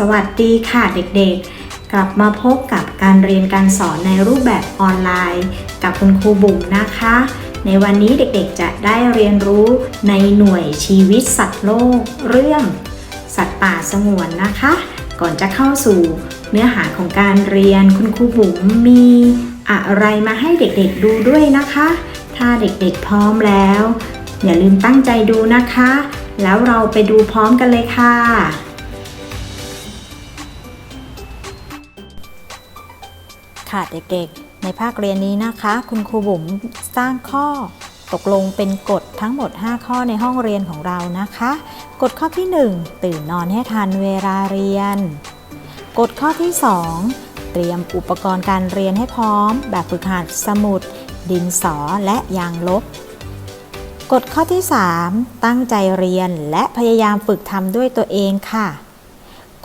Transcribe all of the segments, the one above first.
สวัสดีค่ะเด็กๆ กลับมาพบกับการเรียนการสอนในรูปแบบออนไลน์ กับคุณครูบุ๋มนะคะ ในวันนี้เด็กๆจะได้เรียนรู้ในหน่วยชีวิตสัตว์โลก เรื่อง สัตว์ป่าสงวนนะคะ ก่อนจะเข้าสู่เนื้อหาของการเรียนคุณครูบุ๋มมีอะไรมาให้เด็กๆดูด้วยนะคะ ถ้าเด็กๆพร้อมแล้ว อย่าลืมตั้งใจดูนะคะ แล้วเราไปดูพร้อมกันเลยค่ะ ค่ะเด็กๆ ในภาคเรียนนี้นะคะ คุณครูบุ๋มสร้างข้อตกลงเป็นกฎทั้งหมด 5 ข้อในห้องเรียนของเรานะคะ กฎข้อที่ 1 ตื่นนอนให้ทันเวลาเรียน กฎข้อที่ 2 เตรียมอุปกรณ์การเรียนให้พร้อม แบบฝึกหัดสมุด ดินสอและยางลบ กฎข้อที่ 3 ตั้งใจเรียนและพยายามฝึกทำด้วยตัวเองค่ะ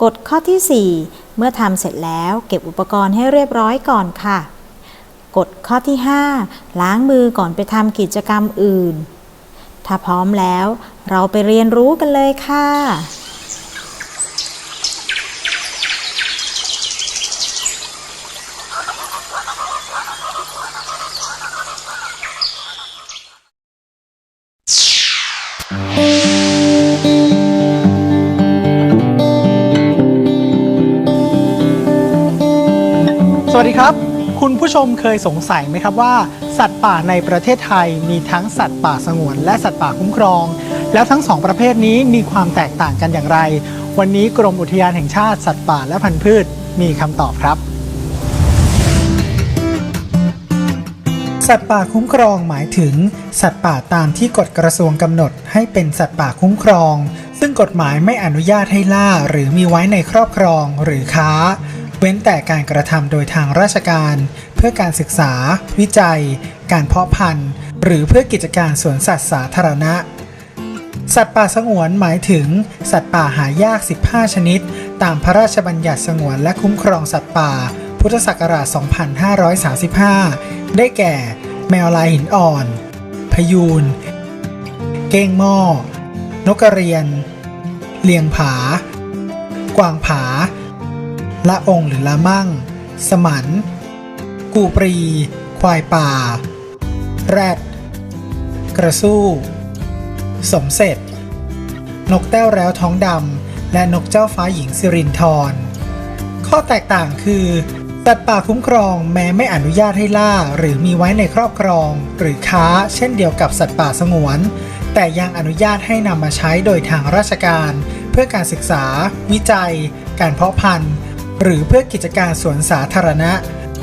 กฎข้อที่ 4 เมื่อทำเสร็จแล้วเก็บอุปกรณ์ให้เรียบร้อยก่อนค่ะ กฎข้อที่ 5 ล้างมือก่อนไปทำกิจกรรมอื่น ถ้าพร้อมแล้วเราไปเรียนรู้กันเลยค่ะส วัสดีครับ คุณผู้ชมเคยสงสัยไหมครับว่า สัตว์ป่าในประเทศไทยมีทั้งสัตว์ป่าสงวน และสัตว์ป่าคุ้มครอง แล้วทั้งสองประเภทนี้มีความแตกต่างกันอย่างไร วันนี้กรมอุทยานแห่งชาติสัตว์ป่าและพันธุ์พืช มีคำตอบครับ สัตว์ป่าคุ้มครองหมายถึง สัตว์ป่าตามที่กฎกระทรวงกำหนดให้เป็นสัตว์ป่าคุ้มครอง ซึ่งกฎหมายไม่อนุญาตให้ล่าหรือมีไว้ในครอบครองหรือค้า เว้นแต่การกระทำโดยทางราชการ เพื่อการศึกษา วิจัย การเพาะพันธุ์ หรือเพื่อกิจการสวนสัตว์สาธารณะ สัตว์ป่าสงวนหมายถึง สัตว์ป่าหายาก 15 ชนิด ตามพระราชบัญญัติสงวนและคุ้มครองสัตว์ป่า พุทธศักราช 2535 ได้แก่ แมวลายหินอ่อน พยูน เก้งหม้อ นกกระเรียน เลียงผา กวางผา ละองหรือละมั่ง สมัน กูปรี ควายป่า แรด กระสู้ สมเสร็จ นกแต้วแล้วท้องดำ และนกเจ้าฟ้าหญิงสิรินทร ข้อแตกต่างคือสัตว์ป่าคุ้มครองแม้ไม่อนุญาตให้ล่าหรือมีไว้ในครอบครอง หรือค้าเช่นเดียวกับสัตว์ป่าสงวน แต่ยังอนุญาตให้นำมาใช้โดยทางราชการ เพื่อการศึกษา วิจัย การเพาะพันธุ์ หรือเพื่อกิจการสวนสาธารณะ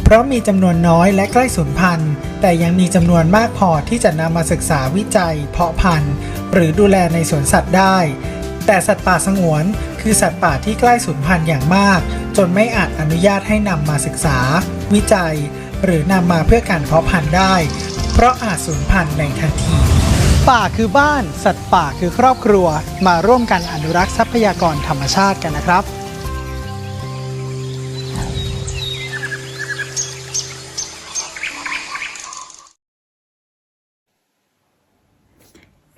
เพราะมีจำนวนน้อยและใกล้สูญพันธุ์แต่ยังมีจำนวนมากพอที่จะนำมาศึกษาวิจัย เพาะพันธุ์ หรือดูแลในสวนสัตว์ได้ แต่สัตว์ป่าสงวน คือสัตว์ป่าที่ใกล้สูญพันธุ์อย่างมาก จนไม่อาจอนุญาตให้นำมาศึกษา วิจัย หรือนำมาเพื่อการเพาะพันธุ์ได้ เพราะอาจสูญพันธุ์ในทันทีป่าคือบ้าน สัตว์ป่าคือครอบครัว มาร่วมกันอนุรักษ์ทรัพยากรธรรมชาติกันนะครับ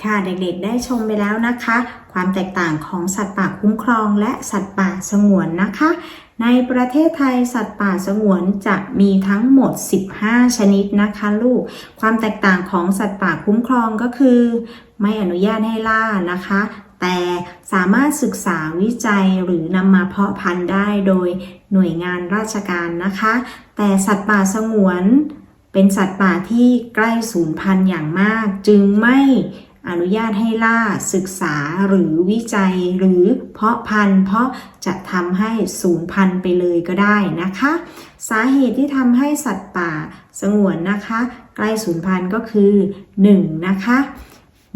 ค่ะเด็กๆได้ชมไปแล้วนะคะ ความแตกต่างของสัตว์ป่าคุ้มครองและสัตว์ป่าสงวนนะคะ ในประเทศไทยสัตว์ป่าสงวนจะมีทั้งหมด 15 ชนิดนะคะลูก ความแตกต่างของสัตว์ป่าคุ้มครองก็คือ ไม่อนุญาตให้ล่านะคะ แต่สามารถศึกษาวิจัยหรือนำมาเพาะพันธุ์ได้โดยหน่วยงานราชการนะคะ แต่สัตว์ป่าสงวน เป็นสัตว์ป่าที่ใกล้สูญพันธุ์อย่างมาก จึงไม่ อนุญาตให้ล่าศึกษาหรือวิจัยหรือเพาะพันธุ์ เพราะจะทำให้สูญพันธุ์ไปเลยก็ได้นะคะ สาเหตุที่ทำให้สัตว์ป่าสงวนนะคะ ใกล้สูญพันธุ์ก็คือ 1. นะคะ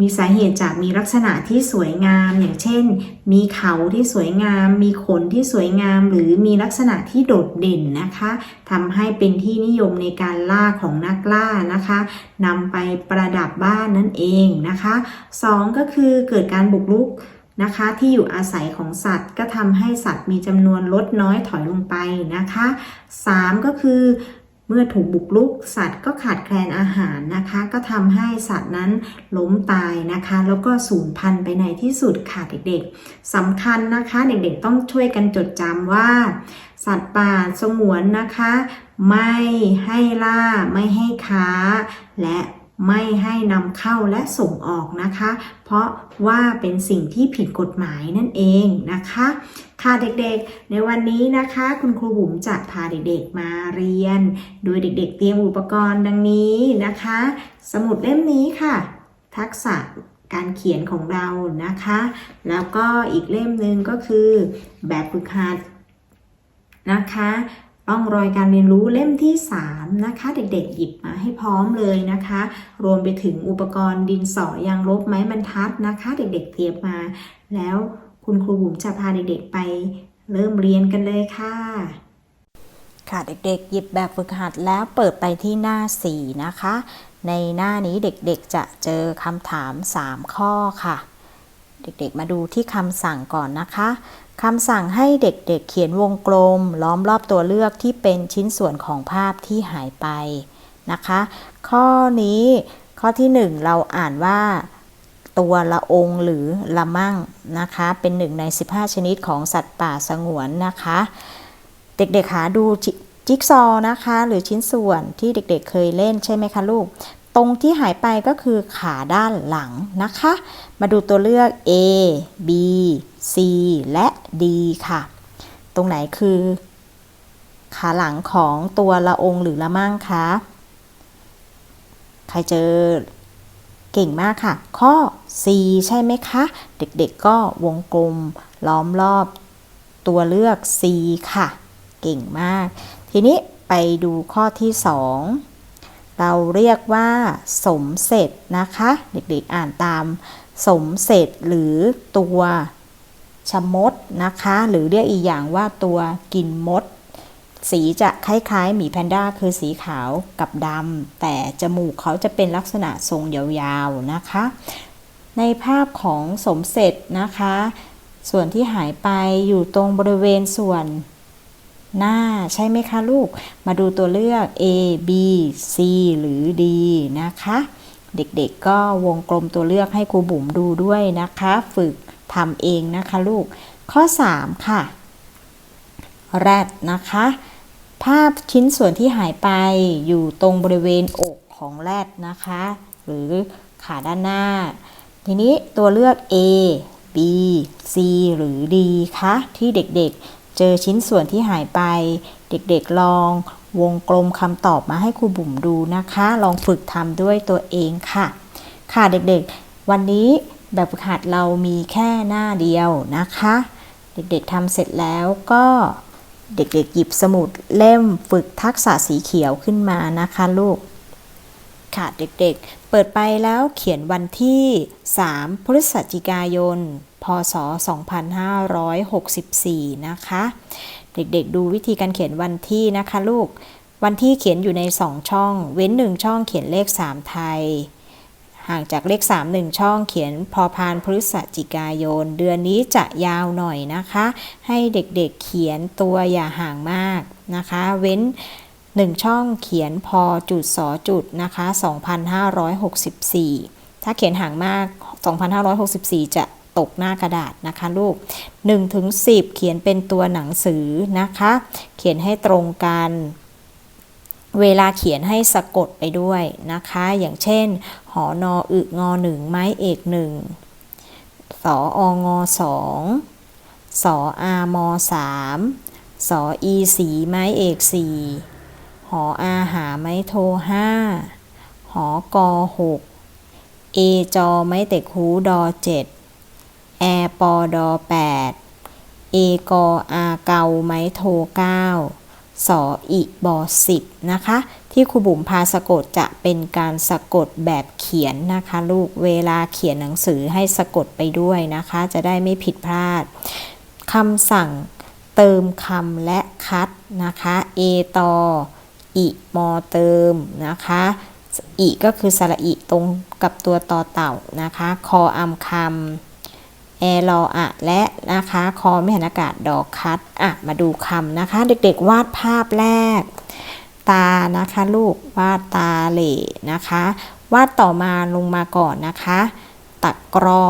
มีสาเหตุจากมีลักษณะที่สวยงาม อย่างเช่น มีเขาที่สวยงาม มีขนที่สวยงาม หรือมีลักษณะที่โดดเด่นนะคะทำให้เป็นที่นิยมในการล่าของนักล่านะคะนำไปประดับบ้านนั่นเองนะคะ2ก็คือเกิดการบุกรุกนะคะที่อยู่อาศัยของสัตว์ก็ทำให้สัตว์มีจำนวนลดน้อยถอยลงไปนะคะ 3 ก็คือ เมื่อถูกบุกรุกสัตว์ก็ขาดแคลนอาหารนะคะ ก็ทำให้สัตว์นั้นล้มตายนะคะ แล้วก็สูญพันธุ์ไปในที่สุดค่ะเด็กๆสำคัญนะคะเด็กๆต้องช่วยกันจดจำว่า สัตว์ป่าสงวนนะคะ ไม่ให้ล่า ไม่ให้ค้า และไม่ให้นำเข้าและส่งออกนะคะ เพราะว่าเป็นสิ่งที่ผิดกฎหมายนั่นเองนะคะ ค่ะเด็กๆ ในวันนี้นะคะ คุณครูบุ๋มจะพาเด็กๆมาเรียน โดยเด็กๆ เตรียมอุปกรณ์ดังนี้นะคะ สมุดเล่มนี้ค่ะ ทักษะการเขียนของเรานะคะ แล้วก็อีกเล่มหนึ่งก็คือแบบฝึกหัดนะคะร่องรอยการเรียนรู้เล่มที่ 3 นะคะ เด็กๆ หยิบมาให้พร้อมเลยนะคะ รวมไปถึงอุปกรณ์ดินสอยางลบไม้บรรทัดนะคะ เด็กๆเตรียมมาแล้ว คุณครูบุ๋มจะพาเด็กๆไป เริ่มเรียนกันเลยค่ะ ค่ะเด็กๆ หยิบแบบฝึกหัดแล้วเปิดไปที่หน้า 4 นะคะ ในหน้านี้เด็กๆจะเจอคำถาม 3 ข้อค่ะ เด็กๆมาดูที่คำสั่งก่อนนะคะคำสั่งให้เด็กๆเขียนวงกลม ล้อมรอบตัวเลือกที่เป็นชิ้นส่วนของภาพที่หายไปนะคะ ข้อนี้ข้อที่ 1 เราอ่านว่า ตัวละองหรือละมั่งนะคะ เป็นหนึ่งใน 15 ชนิดของสัตว์ป่าสงวนนะคะ เด็กๆหาดูจิ๊กซอว์นะคะ หรือชิ้นส่วนที่เด็กๆเคยเล่นใช่ไหมคะลูก ตรงที่หายไปก็คือขาด้านหลังนะคะ มาดูตัวเลือก A B C และ D ค่ะ ตรงไหนคือ ขาหลังของตัวละองหรือละมั่งคะ ใครเจอเก่งมากค่ะ ข้อ C ใช่ไหมคะ เด็กๆก็วงกลมล้อมรอบตัวเลือก C ค่ะ เก่งมาก ทีนี้ไปดูข้อที่ 2 เราเรียกว่าสมเสร็จนะคะ เด็กๆอ่านตามสมเสร็จหรือตัวชมดนะคะ หรือเรียกอีกอย่างว่าตัวกินมด สีจะคล้ายๆหมีแพนด้าคือสีขาวกับดำแต่จมูกเขาจะเป็นลักษณะทรงยาวๆนะคะ ในภาพของสมเสร็จนะคะ ส่วนที่หายไปอยู่ตรงบริเวณส่วนหน้าใช่ไหมคะลูก มาดูตัวเลือก A B C หรือ D นะคะ เด็กๆก็วงกลมตัวเลือกให้ครูบุ๋มดูด้วยนะคะ ฝึกทำเองนะคะลูก ข้อ 3 ค่ะ แรดนะคะ ภาพชิ้นส่วนที่หายไปอยู่ตรงบริเวณอกของแรดนะคะ หรือขาด้านหน้า ทีนี้ตัวเลือก A B C หรือ D คะที่เด็กๆ เจอชิ้นส่วนที่หายไป เด็กๆลองวงกลมคำตอบมาให้ครูบุ๋มดูนะคะ ลองฝึกทำด้วยตัวเองค่ะ ค่ะเด็กๆ วันนี้แบบฝึกหัดเรามีแค่หน้าเดียวนะคะ เด็กๆทำเสร็จแล้วก็เด็กๆ หยิบสมุดเล่มฝึกทักษะสีเขียวขึ้นมานะคะลูก ค่ะเด็กๆ ปิดไปแล้วเขียนวันที่ 3 พฤศจิกายน พศ 2564 นะคะ เด็กๆ ดูวิธีการเขียนวันที่นะคะลูก วันที่เขียนอยู่ใน 2 ช่อง เว้น 1 ช่องเขียนเลข 3 ไทย ห่างจากเลข 3 1 ช่องเขียนพอพานพฤศจิกายน เดือนนี้จะยาวหน่อยนะคะ ให้เด็กๆเเขียนตัวอย่าห่างมากนะคะ เว้น 1 ช่องเขียนพอจุดสอจุดนะคะ 2564 ถ้าเขียนห่างมาก 2564 จะตกหน้ากระดาษนะคะลูก1ถึง10 เขียนเป็นตัวหนังสือนะคะ เขียนให้ตรงกัน เวลาเขียนให้สะกดไปด้วยนะคะ อย่างเช่น หอนออึงอหนึ่งไม้เอกหนึ่งสอองอสองสออามอสามสออีสีไม้เอกสี่ หออาหาไม้โทห้าหอกอหกเอจอไม้เต็กฮูดอเจ็ดแอปอดอแปดเอกออาเกาไม้โทเก้าสออีบอสิบนะคะ ที่ครูบุ๋มพาสะกดจะเป็นการสะกดแบบเขียนนะคะ ลูกเวลาเขียนหนังสือให้สะกดไปด้วยนะคะ จะได้ไม่ผิดพลาดคำสั่งเติมคำและคัดนะคะ เอตอ อิมอเติมนะคะอิก็คือสระอิตรงกับตัวต่อเต่านะคะ คออำคำแอรออะและนะคะ คอไม่หันอากาศดอกคัดอะมาดูคำนะคะ เด็กๆวาดภาพแรก ตานะคะลูกวาดตาเหล่นะคะ วาดต่อมาลงมาก่อนนะคะ ตะกร้อ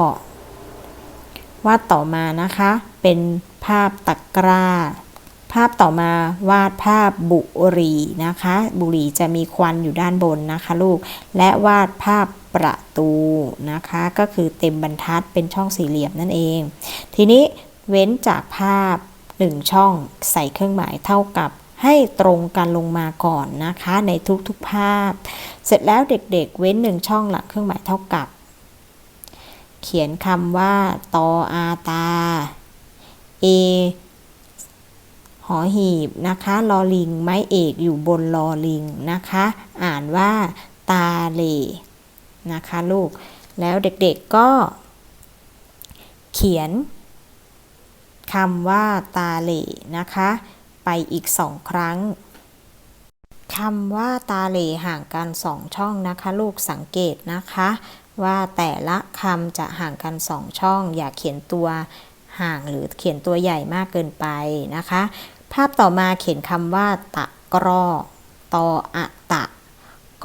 วาดต่อมานะคะ เป็นภาพตะกร้า ภาพต่อมาวาดภาพบุหรี่นะคะ บุหรี่จะมีควันอยู่ด้านบนนะคะลูก และวาดภาพประตูนะคะ ก็คือเต็มบรรทัดเป็นช่องสี่เหลี่ยมนั่นเอง ทีนี้เว้นจากภาพหนึ่งช่องใส่เครื่องหมายเท่ากับให้ตรงกันลงมาก่อนนะคะ ในทุกๆภาพ เสร็จแล้วเด็กๆ เว้นหนึ่งช่องหลังเครื่องหมายเท่ากับ เขียนคำว่าตออาตา เอ หอหีบนะคะลอลิง ไม้เอกอยู่บนลอลิงนะคะ อ่านว่าตาเลนะคะลูก แล้วเด็กๆก็ เขียนคำว่าตาเลนะคะ ไปอีกสองครั้งคำว่าตาเลห่างกันสองช่องนะคะ ลูกสังเกตนะคะ ว่าแต่ละคำจะห่างกันสองช่อง อย่าเขียนตัวห่างหรือเขียนตัวใหญ่มากเกินไปนะคะ ภาพต่อมาเขียนคำว่า ตะกรอตออะตะ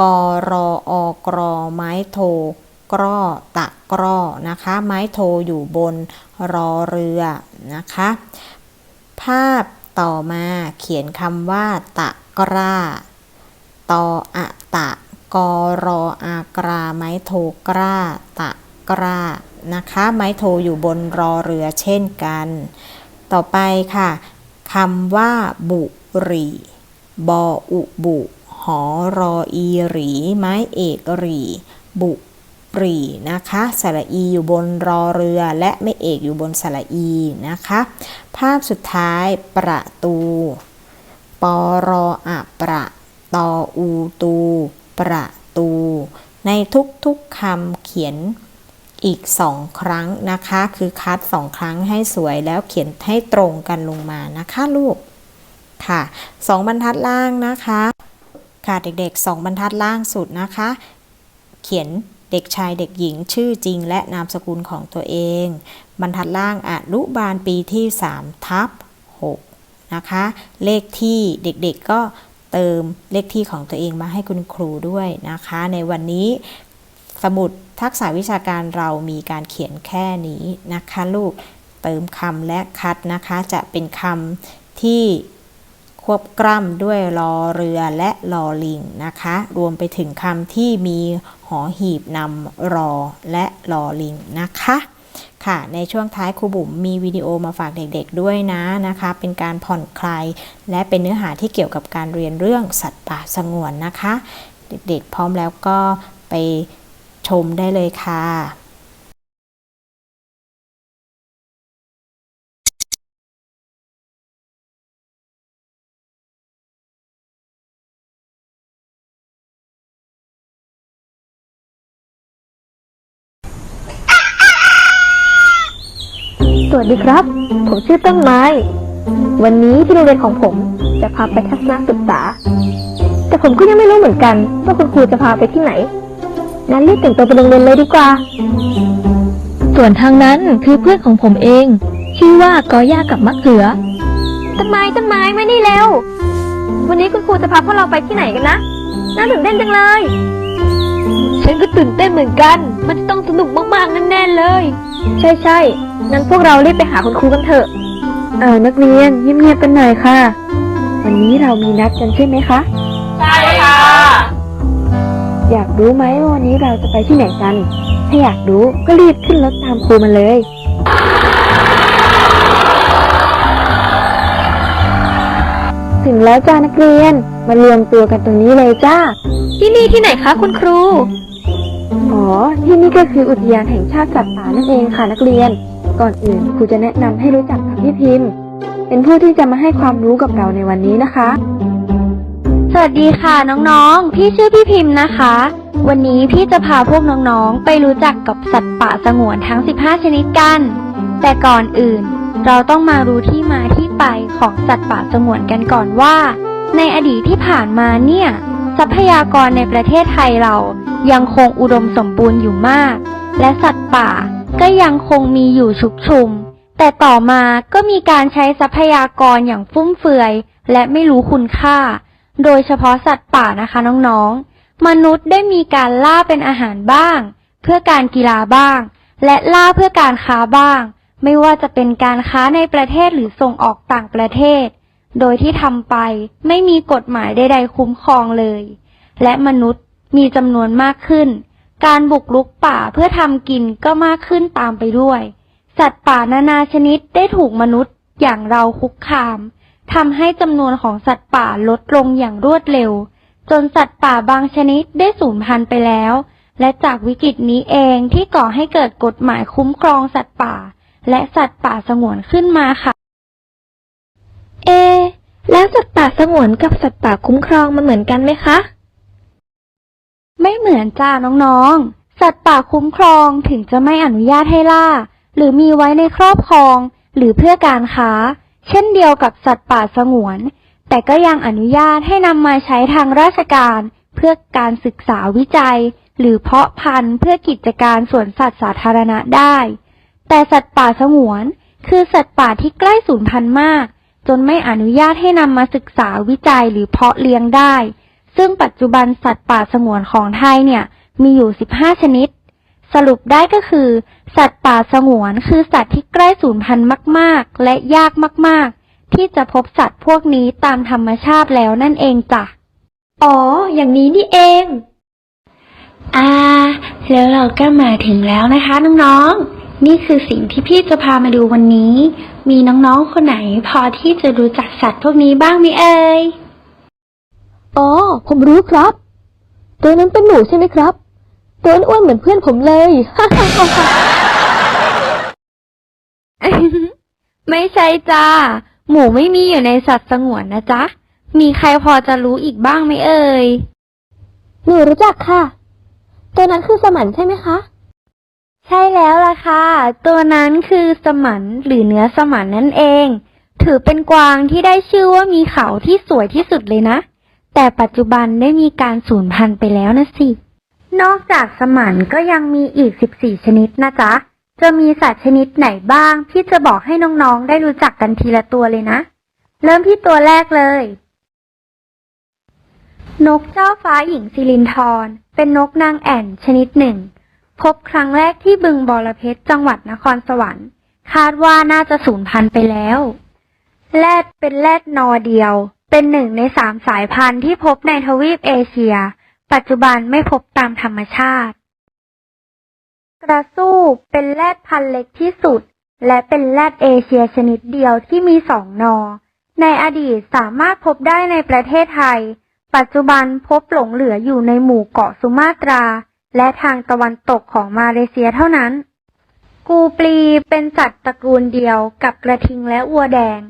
กรออกรอไม้โท กรอตะกรอนะคะ ไม้โทอยู่บนรอเรือนะคะ ภาพต่อมาเขียนคำว่า ตะกร้าตออะตะ กรออากราไม้โทกร้า ตะกร้านะคะ ไม้โทอยู่บนรอเรือเช่นกัน ต่อไปค่ะ คำว่า บุหรีบออุบุ หอรออีหรี ไม้เอกหรี บุหรีนะคะสระอีอยู่บนรอเรือและไม่เอกอยู่บนสระอีนะคะ ภาพสุดท้ายประตูปอรออะประตออูตู ประตู ในทุกๆคำเขียน อีกสองครั้งนะคะ คือคัดสองครั้งให้สวยแล้วเขียนให้ตรงกันลงมานะคะลูกค่ะสองบรรทัดล่างนะคะ ค่ะเด็กๆสองบรรทัดล่างสุดนะคะ เขียนเด็กชายเด็กหญิงชื่อจริงและนามสกุลของตัวเอง บรรทัดล่างอนุบาลปีที่ 3 ทับ6นะคะ เลขที่เด็กๆก็เติมเลขที่ของตัวเองมาให้คุณครูด้วยนะคะ ในวันนี้ สมุดทักษะวิชาการเรามีการเขียนแค่นี้นะคะลูกเติมคำและคัดนะคะ จะเป็นคำที่ควบกล้ำด้วยรอเรือและรอลิงนะคะ รวมไปถึงคำที่มีหอหีบนำรอและรอลิงนะคะ ค่ะ ในช่วงท้ายครูบุ๋มมีวิดีโอมาฝากเด็กๆด้วยนะนะคะ เป็นการผ่อนคลายและเป็นเนื้อหาที่เกี่ยวกับการเรียนเรื่องสัตว์ป่าสงวนนะคะ เด็กๆพร้อมแล้วก็ไป ชมได้เลยค่ะสวัสดีครับ ผมชื่อต้นไม้ วันนี้ที่โรงเรียนของผมจะพาไปทัศนศึกษา แต่ผมก็ยังไม่รู้เหมือนกันว่าคุณครูจะพาไปที่ไหน งั้นรีบแต่งตัวไปโรงเรียนเลยดีกว่า ส่วนทางนั้นคือเพื่อนของผมเอง ชื่อว่ากอย่ากับมะเขือ ต้นไม้ต้นไม้มานี่เร็ว วันนี้คุณครูจะพาพวกเราไปที่ไหนกันนะ น่าตื่นเต้นจังเลย ฉันก็ตื่นเต้นเหมือนกัน มันจะต้องสนุกมากๆแน่ๆเลย ใช่ใช่ๆงั้นพวกเรารีบไปหาคุณครูกันเถอะ เออนักเรียนเงียบๆกันหน่อยค่ะ วันนี้เรามีนัดกันใช่ไหมคะใช่ค่ะ อยากรู้ไหมว่าวันนี้เราจะไปที่ไหนกัน ถ้าอยากรู้ก็รีบขึ้นรถตามครูมาเลย ถึงแล้วจ้านักเรียน มารวมตัวกันตรงนี้เลยจ้า ที่นี่ที่ไหนคะคุณครู อ๋อ ที่นี่ก็คืออุทยานแห่งชาติสัตว์ป่านั่นเองค่ะนักเรียน ก่อนอื่นครูจะแนะนำให้รู้จักกับพี่พิมพ์ เป็นผู้ที่จะมาให้ความรู้กับเราในวันนี้นะคะ สวัสดีค่ะน้องๆ พี่ชื่อพี่พิมพ์นะคะ วันนี้พี่จะพาพวกน้องๆ ไปรู้จักกับสัตว์ป่าสงวนทั้ง 15 ชนิดกัน แต่ก่อนอื่น เราต้องมารู้ที่มาที่ไปของสัตว์ป่าสงวนกันก่อนว่า ในอดีตที่ผ่านมาเนี่ย ทรัพยากรในประเทศไทยเรายังคงอุดมสมบูรณ์อยู่มาก และสัตว์ป่าก็ยังคงมีอยู่ชุกชุม แต่ต่อมาก็มีการใช้ทรัพยากรอย่างฟุ่มเฟือย และไม่รู้คุณค่า โดยเฉพาะสัตว์ป่านะคะน้องๆ มนุษย์ได้มีการล่าเป็นอาหารบ้าง เพื่อการกีฬาบ้าง และล่าเพื่อการค้าบ้าง ไม่ว่าจะเป็นการค้าในประเทศหรือส่งออกต่างประเทศ โดยที่ทำไปไม่มีกฎหมายใดๆคุ้มครองเลย และมนุษย์มีจำนวนมากขึ้น การบุกรุกป่าเพื่อทำกินก็มากขึ้นตามไปด้วย สัตว์ป่านานาชนิดได้ถูกมนุษย์อย่างเราคุกคาม ทำให้จำนวนของสัตว์ป่าลดลงอย่างรวดเร็ว จนสัตว์ป่าบางชนิดได้สูญพันธุ์ไปแล้ว และจากวิกฤตนี้เองที่ก่อให้เกิดกฎหมายคุ้มครองสัตว์ป่า และสัตว์ป่าสงวนขึ้นมาค่ะ เอ แล้วสัตว์ป่าสงวนกับสัตว์ป่าคุ้มครองมันเหมือนกันไหมคะ ไม่เหมือนจ้าน้องๆ สัตว์ป่าคุ้มครองถึงจะไม่อนุญาตให้ล่า หรือมีไว้ในครอบครอง หรือเพื่อการค้า เช่นเดียวกับสัตว์ป่าสงวน แต่ก็ยังอนุญาตให้นำมาใช้ทางราชการ เพื่อการศึกษาวิจัย หรือเพาะพันธุ์เพื่อกิจการสวนสัตว์สาธารณะได้ แต่สัตว์ป่าสงวน คือสัตว์ป่าที่ใกล้สูญพันธุ์มาก จนไม่อนุญาตให้นำมาศึกษาวิจัยหรือเพาะเลี้ยงได้ ซึ่งปัจจุบันสัตว์ป่าสงวนของไทยเนี่ยมีอยู่ 15 ชนิด สรุปได้ก็คือ สัตว์ป่าสงวนคือสัตว์ที่ใกล้สูญพันธุ์มาก ๆ และยากมาก ๆ ที่จะพบสัตว์พวกนี้ตามธรรมชาติแล้วนั่นเองจ้ะ อ๋อ อย่างนี้นี่เอง อ่า แล้วเราก็มาถึงแล้วนะคะน้องๆ นี่คือสิ่งที่พี่จะพามาดูวันนี้ มีน้องๆ คนไหนพอที่จะรู้จักสัตว์พวกนี้บ้างไหมเอ่ย อ๋อ ผมรู้ครับ ตัวนั้นเป็นหนูใช่ไหมครับ ตัวอ้วนๆเหมือนเพื่อนผมเลย ไม่ใช่จ้า หมูไม่มีอยู่ในสัตว์สงวนนะจ๊ะ มีใครพอจะรู้อีกบ้างไหมเอ่ย หนูรู้จักค่ะ ตัวนั้นคือสมันใช่ไหมคะ ใช่แล้วล่ะค่ะ ตัวนั้นคือสมันหรือเนื้อสมันนั่นเอง ถือเป็นกวางที่ได้ชื่อว่ามีเขาที่สวยที่สุดเลยนะ แต่ปัจจุบันได้มีการสูญพันธุ์ไปแล้วนะสิ นอกจากสมันก็ยังมีอีก 14 ชนิดนะจ๊ะ จะมีสัตว์ชนิดไหนบ้างพี่จะบอกให้น้องๆ ได้รู้จักกันทีละตัวเลยนะ เริ่มที่ตัวแรกเลย นกเจ้าฟ้าหญิงสิรินทรเป็นนกนางแอ่นชนิดหนึ่ง พบครั้งแรกที่บึงบอระเพ็ดจังหวัดนครสวรรค์ คาดว่าน่าจะสูญพันธุ์ไปแล้ว แรดเป็นแรดนอเดียว เป็นหนึ่งในสามสายพันธุ์ที่พบในทวีปเอเชีย ปัจจุบันไม่พบตามธรรมชาติ กระสู้เป็นแรดพันธุ์เล็กที่สุด และเป็นแรดเอเชียชนิดเดียวที่มีสองนอ ในอดีตสามารถพบได้ในประเทศไทย ปัจจุบันพบหลงเหลืออยู่ในหมู่เกาะสุมาตรา และทางตะวันตกของมาเลเซียเท่านั้น กูปลีเป็นสัตว์ตระกูลเดียวกับกระทิงและวัวแดง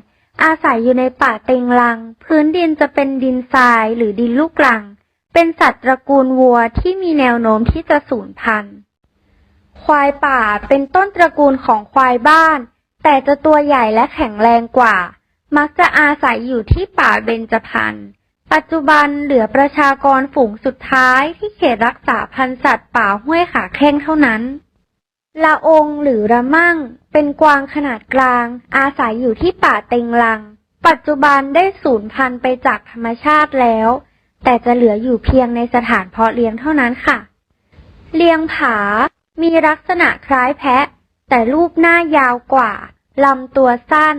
อาศัยอยู่ในป่าเต็งลัง พื้นดินจะเป็นดินทรายหรือดินลูกรัง เป็นสัตว์ตระกูลวัวที่มีแนวโน้มที่จะสูญพันธุ์ ควายป่าเป็นต้นตระกูลของควายบ้าน แต่จะตัวใหญ่และแข็งแรงกว่า มักจะอาศัยอยู่ที่ป่าเบญจพรรณ ปัจจุบันเหลือประชากรฝูงสุดท้ายที่เขตรักษาพันธุ์สัตว์ป่าห้วยขาแข้งเท่านั้นละองหรือระมั่ง เป็นกวางขนาดกลาง อาศัยอยู่ที่ป่าเต็งลัง ปัจจุบันได้สูญพันธุ์ไปจากธรรมชาติแล้ว แต่จะเหลืออยู่เพียงในสถานเพาะเลี้ยงเท่านั้นค่ะ เลียงผา มีลักษณะคล้ายแพะ แต่รูปหน้ายาวกว่า ลำตัวสั้น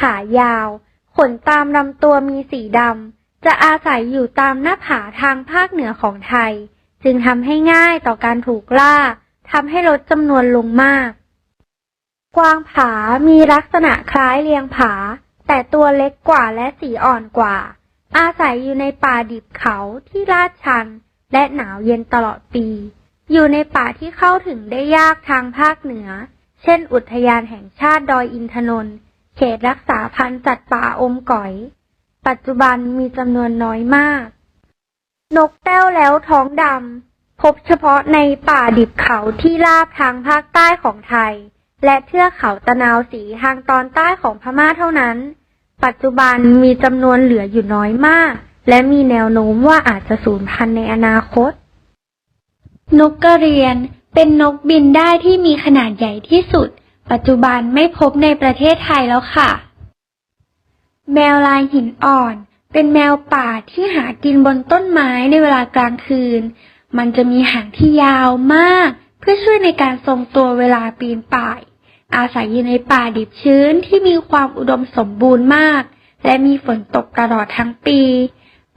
ขายาว ขนตามลำตัวมีสีดำ จะอาศัยอยู่ตามหน้าผาทางภาคเหนือของไทย จึงทำให้ง่ายต่อการถูกล่าทำให้ลดจำนวนลงมาก กวางผามีลักษณะคล้ายเลียงผา แต่ตัวเล็กกว่าและสีอ่อนกว่า อาศัยอยู่ในป่าดิบเขาที่ลาดชันและหนาวเย็นตลอดปี อยู่ในป่าที่เข้าถึงได้ยากทางภาคเหนือ เช่น อุทยานแห่งชาติดอยอินทนนท์เขตรักษาพันธุ์สัตว์ป่าอมก๋อย ปัจจุบันมีจำนวนน้อยมาก นกแต้วแล้วท้องดำ พบเฉพาะในป่าดิบเขาที่ราบทางภาคใต้ของไทย และเทือกเขาตะนาวสีทางตอนใต้ของพม่าเท่านั้น ปัจจุบันมีจำนวนเหลืออยู่น้อยมาก และมีแนวโน้มว่าอาจจะสูญพันธุ์ในอนาคต นกกระเรียนเป็นนกบินได้ที่มีขนาดใหญ่ที่สุด ปัจจุบันไม่พบในประเทศไทยแล้วค่ะ แมวลายหินอ่อน เป็นแมวป่าที่หากินบนต้นไม้ในเวลากลางคืน มันจะมีหางที่ยาวมาก เพื่อช่วยในการทรงตัวเวลาปีนป่าย อาศัยอยู่ในป่าดิบชื้นที่มีความอุดมสมบูรณ์มาก และมีฝนตกตลอดทั้งปี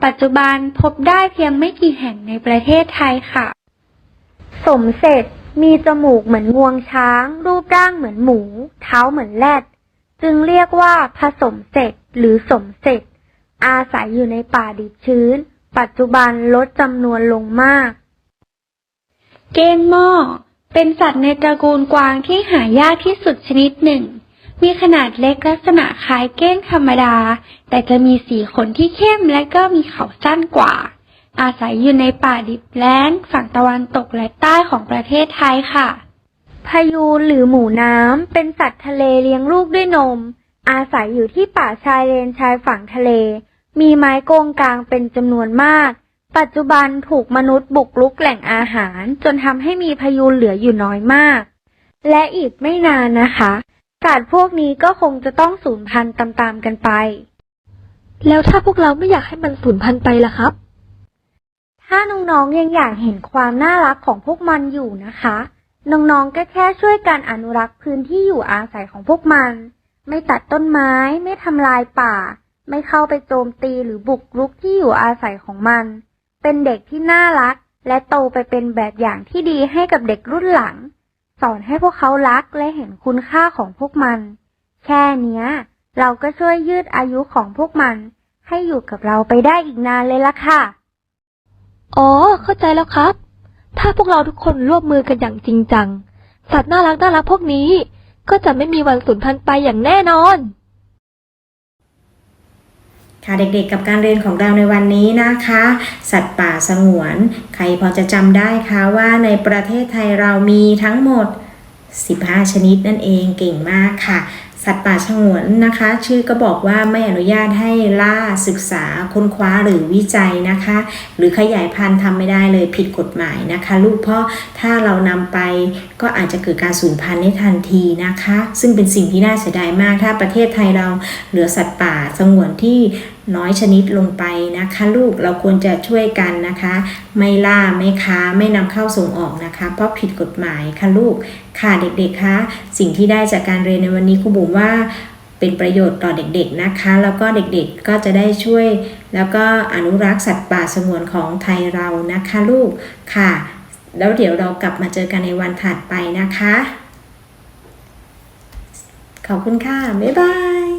ปัจจุบันพบได้เพียงไม่กี่แห่งในประเทศไทยค่ะ สมเสร็จมีจมูกเหมือนงวงช้าง รูปร่างเหมือนหมู เท้าเหมือนแรดจึงเรียกว่าผสมเสร็จหรือสมเสร็จ อาศัยอยู่ในป่าดิบชื้น ปัจจุบันลดจำนวนลงมาก เก้งหม้อ เป็นสัตว์ในตระกูลกวางที่หายากที่สุดชนิดหนึ่ง มีขนาดเล็กลักษณะคล้ายเก้งธรรมดา แต่จะมีสีขนที่เข้มและก็มีเขาสั้นกว่า อาศัยอยู่ในป่าดิบแล้งฝั่งตะวันตกและใต้ของประเทศไทยค่ะ พายูนหรือหมูน้ำเป็นสัตว์ทะเลเลี้ยงลูกด้วยนม อาศัยอยู่ที่ป่าชายเลนชายฝั่งทะเล มีไม้โกงกลางเป็นจำนวนมาก ปัจจุบันถูกมนุษย์บุกรุกแหล่งอาหาร จนทำให้มีพายุนเหลืออยู่น้อยมาก และอีกไม่นานนะคะสัตว์พวกนี้ก็คงจะต้องสูญพันธุ์ตามๆกันไป แล้วถ้าพวกเราไม่อยากให้มันสูญพันธุ์ไปล่ะครับ ถ้าน้องๆยังอยากเห็นความน่ารักของพวกมันอยู่นะคะ น้องๆก็แค่ช่วยกันอนุรักษ์พื้นที่อยู่อาศัยของพวกมัน ไม่ตัดต้นไม้ ไม่ทำลายป่า ไม่เข้าไปโจมตีหรือบุกรุกที่อยู่อาศัยของมัน เป็นเด็กที่น่ารัก และโตไปเป็นแบบอย่างที่ดีให้กับเด็กรุ่นหลัง สอนให้พวกเขารักและเห็นคุณค่าของพวกมัน แค่เนี้ย เราก็ช่วยยืดอายุของพวกมัน ให้อยู่กับเราไปได้อีกนานเลยล่ะค่ะ อ๋อ เข้าใจแล้วครับ ถ้าพวกเราทุกคนร่วมมือกันอย่างจริงจัง สัตว์น่ารักน่ารักพวกนี้ ก็จะไม่มีวันสูญพันธุ์ไปอย่างแน่นอน ค่ะเด็กๆกับการเรียนของเราในวันนี้นะคะ สัตว์ป่าสงวน ใครพอจะจำได้คะว่าในประเทศไทยเรามีทั้งหมด 15 ชนิดนั่นเองเก่งมากค่ะ สัตว์ป่าสงวนนะคะ ชื่อก็บอกว่าไม่อนุญาตให้ล่าศึกษาค้นคว้าหรือวิจัยนะคะ หรือขยายพันธุ์ทำไม่ได้เลยผิดกฎหมายนะคะ ลูกเพราะถ้าเรานำไปก็อาจจะเกิดการสูญพันธุ์ในทันทีนะคะ ซึ่งเป็นสิ่งที่น่าเสียดายมากถ้าประเทศไทยเราเหลือสัตว์ป่าสงวนที่ น้อยชนิดลงไปนะคะ ลูกเราควรจะช่วยกันนะคะ ไม่ล่าไม่ค้าไม่นำเข้าส่งออกนะคะ เพราะผิดกฎหมายค่ะลูกค่ะเด็กๆคะสิ่งที่ได้จากการเรียนในวันนี้ครูบุ๋มว่าเป็นประโยชน์ต่อเด็กๆนะคะ แล้วก็เด็กๆก็จะได้ช่วย แล้วก็อนุรักษ์สัตว์ป่าสงวนของไทยเรานะคะลูกค่ะ แล้วเดี๋ยวเรากลับมาเจอกันในวันถัดไปนะคะ ขอบคุณค่ะ บ๊ายบาย